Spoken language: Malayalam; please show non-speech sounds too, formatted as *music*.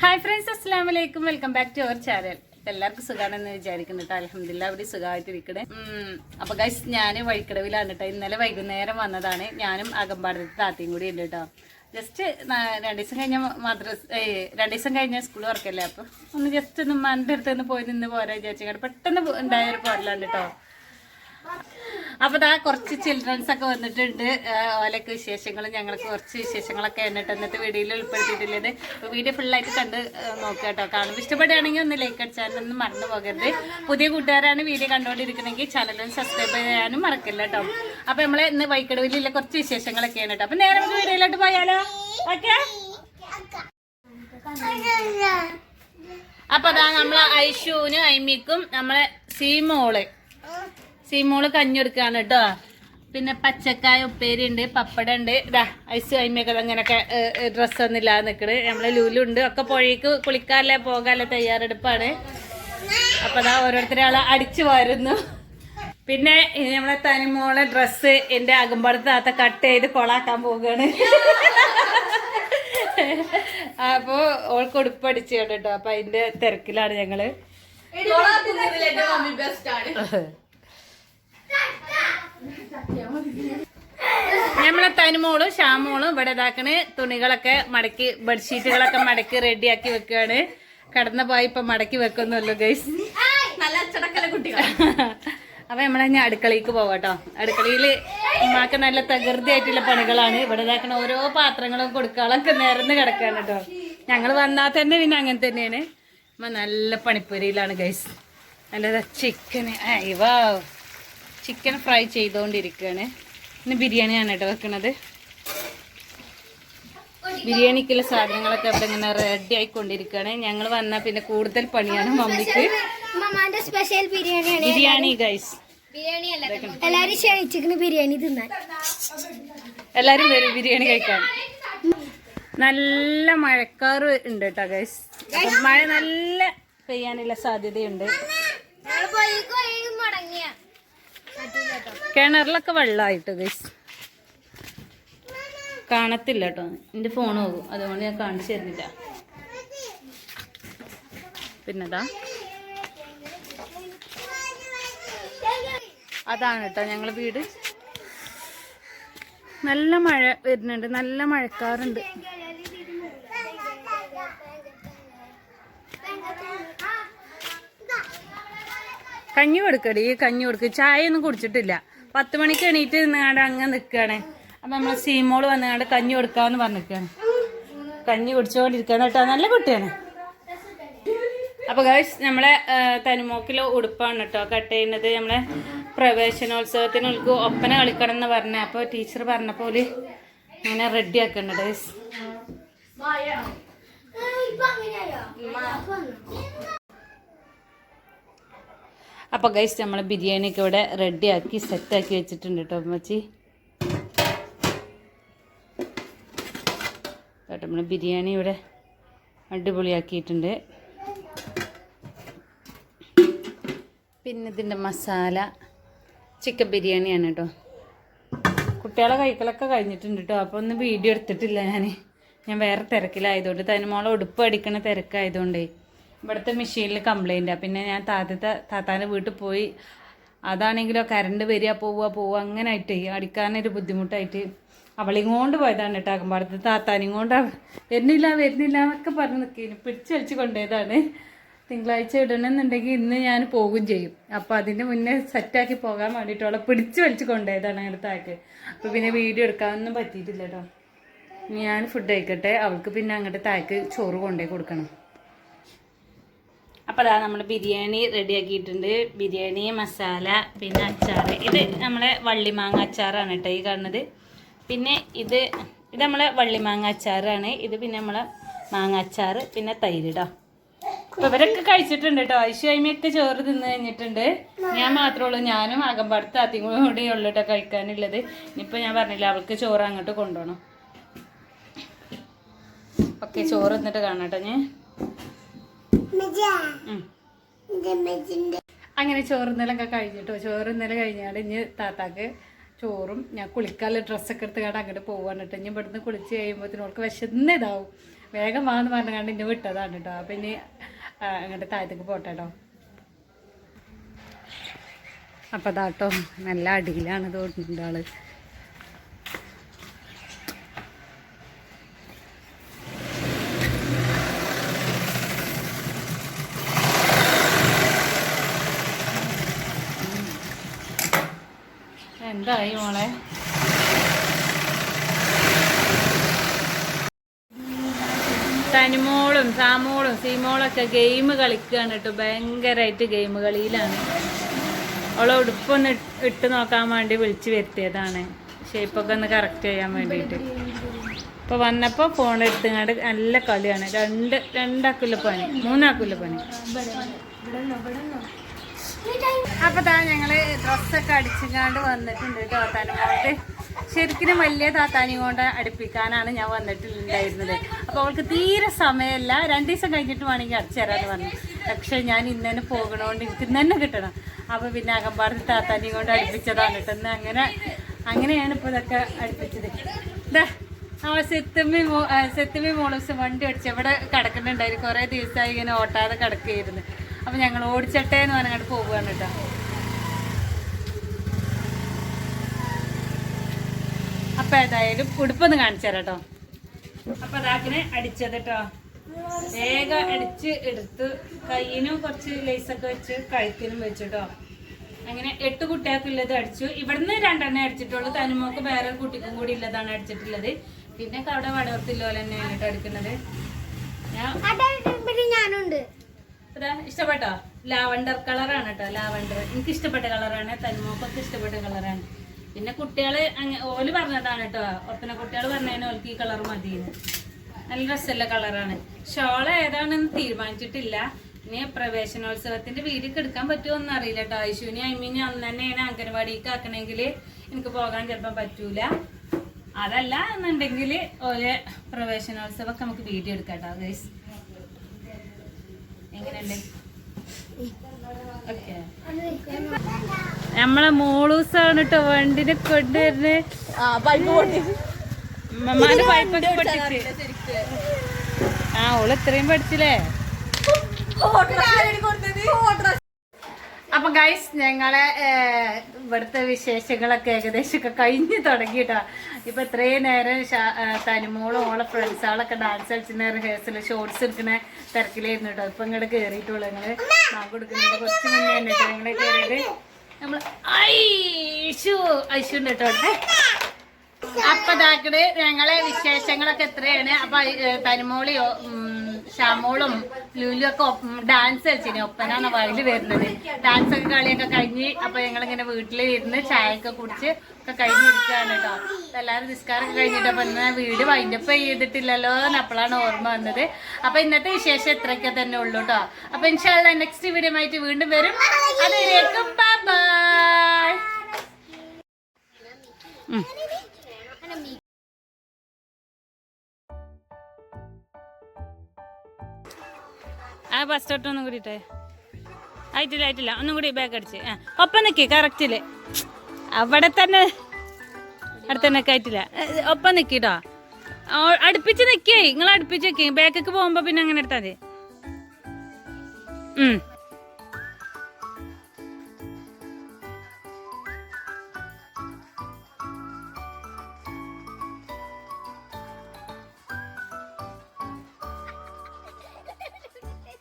ഹായ് ഫ്രണ്ട്സ് അസ്സാം വലൈക്കും welcome back to our channel എല്ലാവർക്കും സുഖമാണെന്ന് വിചാരിക്കുന്നു കേട്ടോ. അലഹമില്ല അവിടെ സുഖമായിട്ടിരിക്കണേ. അപ്പൊ ഗൈസ് ഞാൻ വഴിക്കടവിലാണ് കേട്ടോ. ഇന്നലെ വൈകുന്നേരം വന്നതാണ്. ഞാനും അകമ്പാടത്ത് താത്തയും കൂടി ഉണ്ട് കേട്ടോ. ജസ്റ്റ് രണ്ടു ദിവസം കഴിഞ്ഞ മദ്രസ് രണ്ട് ദിവസം കഴിഞ്ഞ സ്കൂൾ വർക്കല്ലേ അപ്പൊ ഒന്ന് ജസ്റ്റ് ഒന്ന് മന്റെ അടുത്ത് നിന്ന് പോയി നിന്ന് പോരാ വിചാരിച്ചു. പെട്ടെന്ന് ഉണ്ടായ ഒരു പോരലാണ് കേട്ടോ. അപ്പൊ ദാ കുറച്ച് ചിൽഡ്രൻസ് ഒക്കെ വന്നിട്ടുണ്ട്. ഓലൊക്കെ വിശേഷങ്ങളും ഞങ്ങൾക്ക് കുറച്ച് വിശേഷങ്ങളൊക്കെ എന്നിട്ട് എന്നിട്ട് വീഡിയോയിൽ ഉൾപ്പെടുത്തിയിട്ടുള്ളത് അപ്പൊ വീഡിയോ ഫുള്ളായിട്ട് കണ്ട് നോക്കുക കേട്ടോ. കാണുമ്പോൾ ഇഷ്ടപ്പെടുകയാണെങ്കിൽ ഒന്ന് ലൈക്ക് അടിച്ചാലും ഒന്ന് മറന്നു പോകരുത്. പുതിയ കൂട്ടുകാരാണ് വീഡിയോ കണ്ടുകൊണ്ടിരിക്കണമെങ്കിൽ ചാനലും സബ്സ്ക്രൈബ് ചെയ്യാനും മറക്കില്ല കേട്ടോ. അപ്പൊ നമ്മളെ ഇന്ന് വൈക്കടവിലുള്ള കുറച്ച് വിശേഷങ്ങളൊക്കെയാണ് കേട്ടോ. അപ്പൊ നേരെ നമുക്ക് വീഡിയോയിലോട്ട് പോയാലോ? ഓക്കെ? അപ്പൊ അതാ നമ്മളെ ഐഷുവിനും ഐമിക്കും നമ്മളെ സീമോൾ. സീമോൾ കഞ്ഞെടുക്കാണ് കേട്ടോ പിന്നെ പച്ചക്കായ ഉപ്പേരി ഉണ്ട് പപ്പടം ഉണ്ട് ഇതാ ഐസ് കൈമയൊക്കെ അങ്ങനെയൊക്കെ ഡ്രസ്സ് ഒന്നും ഇല്ലാതെ നിൽക്കണ് നമ്മളെ ലൂലുണ്ട്. ഒക്കെ പുഴയ്ക്ക് കുളിക്കാറില്ല പോകാല്ലേ തയ്യാറെടുപ്പാണ്. അപ്പൊ അതാ ഓരോരുത്തരാളെ അടിച്ചു വരുന്നു. പിന്നെ ഇനി നമ്മളെ തനിമോളെ ഡ്രസ്സ് എന്റെ അകമ്പടത്ത് താത്ത കട്ട് ചെയ്ത് കൊളാക്കാൻ പോവുകയാണ്. അപ്പോൾ ഓൾക്ക് ഉടുപ്പടിച്ചു കേട്ടോ. അപ്പൊ അതിന്റെ തിരക്കിലാണ് ഞങ്ങൾ. *laughs* നമ്മളെ തനിമോളും ഷാമോളും ഇവിടെ ഇതാക്കണ്. തുണികളൊക്കെ മടക്കി ബെഡ്ഷീറ്റുകളൊക്കെ മടക്കി റെഡിയാക്കി വെക്കുകയാണ് കടന്ന പോയി ഇപ്പൊ മടക്കി വെക്കുന്നുള്ളൂ ഗൈസ് നല്ല അച്ചടക്കല കുട്ടികൾ അപ്പൊ നമ്മളെ ഞാൻ അടുക്കളയിലേക്ക് പോവാട്ടോ. അടുക്കളയിൽ ഉമ്മാക്ക് നല്ല തകൃതി ആയിട്ടുള്ള പണികളാണ്. ഇവിടെ ഇതാക്കണ ഓരോ പാത്രങ്ങളും കൊടുക്കാളൊക്കെ നിരന്ന് കിടക്കാണ് കേട്ടോ. ഞങ്ങൾ വന്നാൽ തന്നെ പിന്നെ അങ്ങനെ തന്നെയാണ്. അമ്മ നല്ല പണിപ്പുരയിലാണ് ഗൈസ് നല്ലതാ ചിക്കന് വാ ചിക്കൻ ഫ്രൈ ചെയ്തുകൊണ്ടിരിക്കുകയാണ് ഇന്ന് ബിരിയാണിയാണ് കേട്ടോ വെക്കുന്നത് ബിരിയാണിക്കുള്ള സാധനങ്ങളൊക്കെ അവിടെ ഇങ്ങനെ റെഡി ആയിക്കൊണ്ടിരിക്കുകയാണ് ഞങ്ങൾ വന്നാൽ പിന്നെ കൂടുതൽ പണിയാണ് മമ്മിക്ക്. മമ്മാന്റെ സ്പെഷ്യൽ ബിരിയാണിയാണ്. ബിരിയാണി ഗൈസ് ബിരിയാണി അല്ല എല്ലാരും ക്ഷണിച്ചിരിക്കുന്ന ബിരിയാണി തിന്നാൻ. എല്ലാരും വരും ബിരിയാണി കഴിക്കാൻ. നല്ല മഴക്കാറ് ഉണ്ട് കേട്ടോ ഗൈസ് മഴ നല്ല പെയ്യാനുള്ള സാധ്യതയുണ്ട്. കിണറിലൊക്കെ വെള്ളമായിട്ട് കാണത്തില്ല കേട്ടോ. എന്റെ ഫോൺ പോകും അതുകൊണ്ട് ഞാൻ കാണിച്ചു തരുന്നില്ല. പിന്നെതാ അതാണ് കേട്ടോ ഞങ്ങളെ വീട്. നല്ല മഴ വരുന്നുണ്ട്. നല്ല മഴക്കാറുണ്ട്. കഞ്ഞി കൊടുക്കടി. കഞ്ഞി കൊടുക്ക്. ചായ ഒന്നും കുടിച്ചിട്ടില്ല. പത്ത് മണിക്ക് എണീറ്റ് നിന്നാണ്ട് അങ്ങനെ നിൽക്കുകയാണ് അപ്പൊ നമ്മൾ സീമോൾ വന്നുകൊണ്ട് കഞ്ഞി കൊടുക്കാന്ന് പറഞ്ഞിരിക്കുകയാണ് കഞ്ഞി കുടിച്ചുകൊണ്ടിരിക്കുകയാണ് കേട്ടോ നല്ല കുട്ടിയാണ് അപ്പോൾ ഗൈസ് നമ്മളെ തനുമോക്കിലെ ഉടുപ്പാണ് കേട്ടോ കട്ട് ചെയ്യുന്നത് നമ്മളെ പ്രവേശനോത്സവത്തിന് ഉൾക്ക് ഒപ്പന കളിക്കണം എന്ന് പറഞ്ഞ അപ്പൊ ടീച്ചർ പറഞ്ഞ പോലെ അങ്ങനെ റെഡി ആക്കണ്ട ഗൈസ് അപ്പൊ ഗൈസ് നമ്മൾ ബിരിയാണിയൊക്കെ ഇവിടെ റെഡിയാക്കി സെറ്റാക്കി വെച്ചിട്ടുണ്ട് കേട്ടോ അമ്മച്ചി കേട്ടോ നമ്മൾ ബിരിയാണി ഇവിടെ അടിപൊളിയാക്കിയിട്ടുണ്ട്. പിന്നെ ഇതിന്റെ മസാല ചിക്കൻ ബിരിയാണിയാണ് കേട്ടോ കുട്ടികളെ കഴിക്കലൊക്കെ കഴിഞ്ഞിട്ടുണ്ട് കേട്ടോ അപ്പോൾ ഒന്നും വീഡിയോ എടുത്തിട്ടില്ല ഞാൻ ഞാൻ വേറെ തിരക്കിലായതുകൊണ്ട് തനിമോളെ ഉടുപ്പ് അടിക്കണ തിരക്കായതുകൊണ്ടേ. ഇവിടുത്തെ മെഷീനിൽ കംപ്ലൈന്റാണ് പിന്നെ ഞാൻ താത്തത്തെ താത്താന്റെ വീട്ടിൽ പോയി. അതാണെങ്കിലോ കറണ്ട് വരിക പോവുക പോവുക അങ്ങനെ ആയിട്ട് അടിക്കാനൊരു ബുദ്ധിമുട്ടായിട്ട് അവളെയും കൊണ്ട് പോയതാണ് കേട്ടോ അകമ്പാടത്ത്. താത്താനും കൊണ്ട് വരുന്നില്ല വരുന്നില്ല എന്നൊക്കെ പറഞ്ഞ് നിൽക്കുന്നു പിടിച്ച് വലിച്ച് കൊണ്ടുപോയതാണ്. തിങ്കളാഴ്ച ഇടണമെന്നുണ്ടെങ്കിൽ ഇന്ന് ഞാൻ പോകും ചെയ്യും. അപ്പോൾ അതിന്റെ മുന്നേ സെറ്റാക്കി പോകാൻ വേണ്ടിയിട്ട് അവളെ പിടിച്ച് വലിച്ച് കൊണ്ടുപോയതാണ് അടുത്താക്ക് അപ്പോൾ പിന്നെ വീഡിയോ എടുക്കാനൊന്നും പറ്റിയിട്ടില്ല കേട്ടോ. ഞാൻ ഫുഡ് കഴിക്കട്ടെ. അവൾക്ക് പിന്നെ അങ്ങോട്ട് താഴേക്ക് ചോറ് കൊണ്ടുപോയി കൊടുക്കണം. അപ്പോൾ അതാ നമ്മൾ ബിരിയാണി റെഡിയാക്കിയിട്ടുണ്ട്. ബിരിയാണി മസാല പിന്നെ അച്ചാർ ഇത് നമ്മളെ വള്ളിമാങ്ങ അച്ചാറാണ് കേട്ടോ ഈ കാണുന്നത്. പിന്നെ ഇത് ഇത് നമ്മളെ വള്ളിമാങ്ങ അച്ചാറാണ്. ഇത് പിന്നെ നമ്മളെ മാങ്ങ അച്ചാർ പിന്നെ തൈര് കേട്ടോ അപ്പോൾ ഇവരൊക്കെ കഴിച്ചിട്ടുണ്ട് കേട്ടോ ഐശ്വര്യമൊക്കെ ചോറ് തിന്ന് കഴിഞ്ഞിട്ടുണ്ട്. ഞാൻ മാത്രമേ ഉള്ളൂ. ഞാനും അകമ്പടുത്ത് അതിങ്ങൾ കൂടെ ഉള്ളൂ കേട്ടോ കഴിക്കാനുള്ളത്. ഇനിയിപ്പോൾ ഞാൻ പറഞ്ഞില്ല അവൾക്ക് ചോറ് അങ്ങോട്ട് കൊണ്ടുപോകണം ഓക്കെ ചോറ് എന്നിട്ട് കാണാം കേട്ടോ ഞാൻ. അങ്ങനെ ചോറുന്നലൊക്കെ കഴിഞ്ഞിട്ടോ. ചോറുന്നല കഴിഞ്ഞാൽ ഇനി താത്താക്ക് ചോറും ഞാൻ കുളിക്കാനുള്ള ഡ്രസ്സൊക്കെ എടുത്ത് കണ്ട് അങ്ങോട്ട് പോവാണ് കേട്ടോ ഇനി ഇവിടുന്ന് കുളിച്ച് കഴിയുമ്പോഴത്തേനും അവൾക്ക് വിശന്ന് ഇതാവും. വേഗം വാന്ന് പറഞ്ഞു കണ്ട് ഇനി വിട്ടതാണ് കേട്ടോ അപ്പം ഇനി അങ്ങോട്ട് താഴത്തേക്ക് പോട്ടെ കേട്ടോ അപ്പം അതാട്ടോ നല്ല അടിയിലാണ് തോന്നുന്നുണ്ട് ആൾ. എന്തായി മോളെ? തനിമോളും സാമോളും സീമോളൊക്കെ ഗെയിം കളിക്കുകയാണ് കേട്ടോ. ഭയങ്കരമായിട്ട് ഗെയിം കളിയിലാണ്. അവളെ ഉടുപ്പൊന്ന് ഇട്ട് നോക്കാൻ വേണ്ടി വിളിച്ചു വരുത്തിയതാണ്. ഷേപ്പൊക്കെ ഒന്ന് കറക്റ്റ് ചെയ്യാൻ വേണ്ടിയിട്ട്. ഇപ്പോൾ വന്നപ്പോൾ ഫോൺ എടുത്തുങ്ങാണ്ട് നല്ല കളിയാണ്. രണ്ട് രണ്ടാക്കുള്ള പണി മൂന്നാക്കുള്ള പണി. അപ്പൊ താ ഞങ്ങൾ ഡ്രസ്സൊക്കെ അടിച്ചുങ്ങാണ്ട് വന്നിട്ടുണ്ട് താത്താനും കൊണ്ട് ശരിക്കും വലിയ താത്താനി കൊണ്ട് അടുപ്പിക്കാനാണ് ഞാൻ വന്നിട്ടുണ്ടായിരുന്നത്. അപ്പൊ അവൾക്ക് തീരെ സമയമല്ല. രണ്ടു ദിവസം കഴിഞ്ഞിട്ട് വേണമെങ്കിൽ അടിച്ചു തരാന്ന് പറഞ്ഞു. പക്ഷെ ഞാൻ ഇന്ന് തന്നെ പോകണോണ്ട് എനിക്ക് ഇന്നെ കിട്ടണം. അപ്പൊ പിന്നെ അകമ്പാടത്ത് താത്താനി കൊണ്ട് അടുപ്പിച്ചതാണ് കേട്ടോ. അങ്ങനെ അങ്ങനെയാണ് ഇപ്പൊ ഇതൊക്കെ അടുപ്പിച്ചത്. ഇതാ അവൾ സെത്തുമ്മി മോ സെത്തമ്മി മോളൂസ് വണ്ടി അടിച്ച് ഇവിടെ കിടക്കുന്നുണ്ടായിരുന്നു? കുറേ ദിവസമായി ഇങ്ങനെ ഓട്ടാതെ കിടക്കുകയായിരുന്നു. അപ്പൊ ഞങ്ങൾ ഓടിച്ചട്ടെ എന്ന് പറഞ്ഞാൽ പോവുകയാണ് കേട്ടോ. അപ്പൊ ഏതായാലും ഉടുപ്പൊന്ന് കാണിച്ചു തരാം കേട്ടോ. അപ്പൊ അതാക്കിനെ അടിച്ചത് കേട്ടോ. വേഗം അടിച്ച് എടുത്ത് കയ്യിനും കുറച്ച് ലേസൊക്കെ വെച്ച് കഴുത്തിനും വെച്ചു കേട്ടോ. അങ്ങനെ എട്ട് കുട്ടികൾക്കുള്ളത് അടിച്ചു. ഇവിടുന്ന് രണ്ടെണ്ണം അടിച്ചിട്ടുള്ളൂ. തനുമോക്ക് വേറെ കുട്ടിക്കും കൂടി ഉള്ളതാണ് അടിച്ചിട്ടുള്ളത്. പിന്നെ അവിടെ വടവർത്തില്ലോ തന്നെയാണ് കേട്ടോ അടിക്കുന്നത്. ഞാൻ ഇഷ്ടപ്പെട്ടോ? ലാവണ്ടർ കളറാണ് കേട്ടോ ലാവണ്ടർ. എനിക്ക് ഇഷ്ടപ്പെട്ട കളറാണ് തന്മോക്കൊക്കെ ഇഷ്ടപ്പെട്ട കളറാണ്. പിന്നെ കുട്ടികൾ ഓൽ പറഞ്ഞതാണ് കേട്ടോ ഒപ്പന കുട്ടികൾ പറഞ്ഞതിന് ഓൽക്ക് ഈ കളർ മതി നല്ല രസമുള്ള കളറാണ്. ഷോള ഏതാണെന്ന് തീരുമാനിച്ചിട്ടില്ല. ഇനി പ്രവേശനോത്സവത്തിന്റെ വീഡിയോ എടുക്കാൻ പറ്റുമോ അറിയില്ല കേട്ടോ ഐശുവിനി മീൻ അന്ന് തന്നെയാണ് അംഗനവാടിക്ക് ആക്കണമെങ്കിൽ എനിക്ക് പോകാൻ ചിലപ്പോൾ പറ്റൂല. അതല്ല എന്നുണ്ടെങ്കിൽ ഓലെ പ്രവേശനോത്സവമൊക്കെ നമുക്ക് വീഡിയോ എടുക്കാം കേട്ടോ ഗൈസ് എങ്ങനെയുണ്ട്? നമ്മളെ മോളൂസാണ് കേട്ടോ വണ്ടിനെ കൊണ്ടുവരുന്നത് മമ്മാന്റെ പൈപ്പൊക്കെ ആ ഓൾ ഇത്രയും പഠിച്ചില്ലേ? അപ്പൊ ഗൈസ് ഞങ്ങളെ ഇവിടുത്തെ വിശേഷങ്ങളൊക്കെ ഏകദേശമൊക്കെ കഴിഞ്ഞു തുടങ്ങിട്ടാ ഇപ്പൊ ഇത്രയും നേരം തനിമോളും ഓളെ ഫ്രണ്ട്സുകളൊക്കെ ഡാൻസ് കളിച്ചിരുന്ന റിഹേഴ്സൽ ഷോർട്സ് എടുക്കുന്ന തിരക്കിലായിരുന്നു കേട്ടോ ഇപ്പൊ ഇങ്ങോട്ട് കേറിയിട്ടുള്ളൂ. ഞങ്ങൾ നാം കൊടുക്കുന്നത് കുറച്ച് മുന്നേ കേട്ടോ നിങ്ങളെ കയറിയത് നമ്മൾ ഐഷു ഐഷു ഉണ്ട് കേട്ടോ അപ്പൊ ഇതാക്കട് ഞങ്ങളെ വിശേഷങ്ങളൊക്കെ എത്രയാണ് അപ്പൊ തനിമോളിയോ ഷാമോളും ലുലും ഒക്കെ ഡാൻസ് കളിച്ചിന് ഒപ്പനാണ് വയലിൽ വരുന്നത്. ഡാൻസ് ഒക്കെ കളിയൊക്കെ കഴിഞ്ഞ് അപ്പൊ ഞങ്ങളിങ്ങനെ വീട്ടിൽ ഇരുന്ന് ചായ ഒക്കെ കുടിച്ച് ഒക്കെ കഴിഞ്ഞിരിക്കുകയാണ് കേട്ടോ. എല്ലാവരും നിസ്കാരമൊക്കെ കഴിഞ്ഞിട്ട് അപ്പൊ ഇന്ന് വീട് വൈൻഡപ്പ് ചെയ്തിട്ടില്ലല്ലോ എന്ന് അപ്പോഴാണ് ഓർമ്മ വന്നത്. അപ്പൊ ഇന്നത്തെ വിശേഷം ഇത്രയൊക്കെ തന്നെ ഉള്ളൂ കേട്ടോ. അപ്പൊ ഇൻഷാല്ല നെക്സ്റ്റ് വീഡിയോ ആയിട്ട് വീണ്ടും വരും. അതുവരേക്കും ബൈ ആ ബസ് സ്റ്റോട്ട് ഒന്നും കൂടിയിട്ടേ. ആയിട്ടില്ല ആയിട്ടില്ല. ഒന്നും കൂടി ബാക്ക് അടിച്ച്. ആ ഒപ്പം നിൽക്കി കറക്റ്റിൽ അവിടെ തന്നെ അടുത്ത തന്നെ ഏ, ഒപ്പം നിൽക്കിട്ടോ അടുപ്പിച്ച് നിൽക്കേ നിങ്ങൾ അടുപ്പിച്ച് നിൽക്കി ബാക്കൊക്കെ പോകുമ്പോൾ പിന്നെ അങ്ങനെ എടുത്താൽ മതി. ഉം.